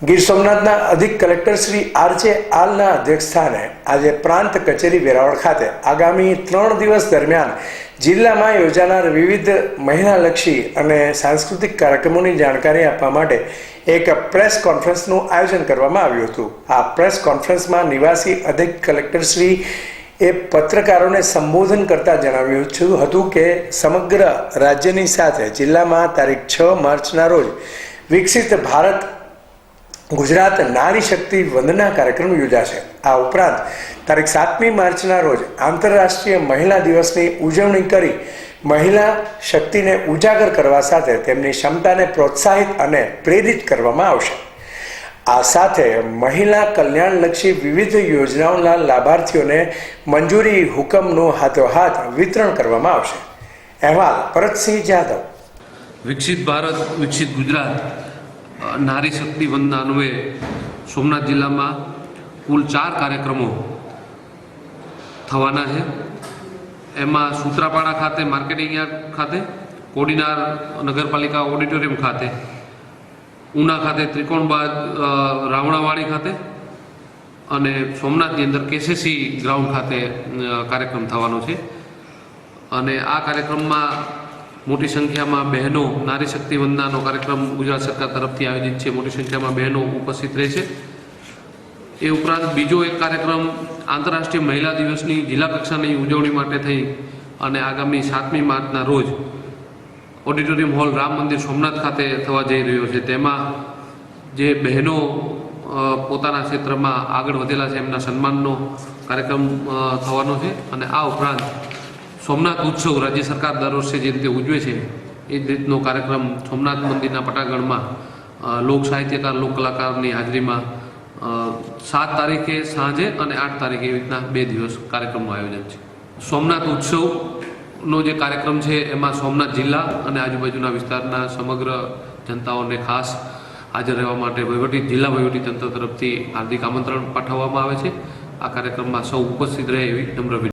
ગીર સોમનાથના અધિક collector Shri RJ આલના અધ્યક્ષસ્થાને આજે પ્રાંત કચેરી વેરાવળ ખાતે આગામી ત્રણ દિવસ દરમિયાન જિલ્લામાં યોજાનાર વિવિધ મહિલાલક્ષી અને સાંસ્કૃતિક કાર્યક્રમોની જાણકારી આપવા માટે એક પ્રેસ કોન્ફરન્સનું આયોજન કરવામાં આવ્યું હતું. આ પ્રેસ કોન્ફરન્સમાં નિવાસી અધિક કલેક્ટર શ્રી એ પત્રકારોને સંબોધન કરતા જણાવ્યું હતું કે સમગ્ર રાજ્યની સાથે જિલ્લામાં તારીખ છ માર્ચના રોજ વિકસિત ભારત ગુજરાત નારી શક્તિ વંદના કાર્યક્રમ યોજાશે. આ ઉપરાંત તારીખ સાતમી માર્ચના રોજ આંતરરાષ્ટ્રીય મહિલા દિવસની ઉજવણી કરી મહિલા શક્તિને ઉજાગર કરવા સાથે તેમની ક્ષમતાને પ્રોત્સાહિત અને પ્રેરિત કરવામાં આવશે. આ સાથે મહિલા કલ્યાણલક્ષી વિવિધ યોજનાઓના લાભાર્થીઓને મંજૂરી હુકમનું હાથોહાથ વિતરણ કરવામાં આવશે. અહેવાલ ભરતસિંહ જાદવ. વિકસિત ભારત, વિકસિત ગુજરાત. નારી શક્તિ વંદના અન્વયે સોમનાથ જિલ્લામાં કુલ ચાર કાર્યક્રમો થવાના છે. એમાં સૂત્રાપાડા ખાતે માર્કેટિંગ યાર્ડ ખાતે, કોડીનાર નગરપાલિકા ઓડિટોરિયમ ખાતે, ઉના ખાતે ત્રિકોણબાદ બાદ રાવણાવાડી ખાતે અને સોમનાથની અંદર કેસીસી ગ્રાઉન્ડ ખાતે કાર્યક્રમ થવાનો છે. અને આ કાર્યક્રમમાં મોટી સંખ્યામાં બહેનો નારી શક્તિ વંદનાનો કાર્યક્રમ ગુજરાત સરકાર તરફથી આયોજિત છે. મોટી સંખ્યામાં બહેનો ઉપસ્થિત રહે છે. એ ઉપરાંત બીજો એક કાર્યક્રમ આંતરરાષ્ટ્રીય મહિલા દિવસની જિલ્લા કક્ષાની ઉજવણી માટે થઈ અને આગામી સાતમી માર્ચના રોજ ઓડિટોરિયમ હોલ રામ મંદિર સોમનાથ ખાતે થવા જઈ રહ્યો છે. તેમાં જે બહેનો પોતાના ક્ષેત્રમાં આગળ વધેલા છે, એમના સન્માનનો કાર્યક્રમ થવાનો છે અને આ ઉપરાંત સોમનાથ ઉત્સવ રાજ્ય સરકાર દર વર્ષે જે રીતે ઉજવે છે, એ જ રીતનો કાર્યક્રમ સોમનાથ મંદિરના પટાગણમાં લોક સાહિત્યકાર, લોક કલાકારની હાજરીમાં સાત તારીખે સાંજે અને આઠ તારીખે એવી રીતના બે દિવસ કાર્યક્રમનું આયોજન છે. સોમનાથ ઉત્સવનો જે કાર્યક્રમ છે, એમાં સોમનાથ જિલ્લા અને આજુબાજુના વિસ્તારના સમગ્ર જનતાઓને ખાસ હાજર રહેવા માટે વહીવટી, જિલ્લા વહીવટી તંત્ર તરફથી હાર્દિક આમંત્રણ પાઠવવામાં આવે છે. આ કાર્યક્રમમાં સૌ ઉપસ્થિત રહે એવી નમ્ર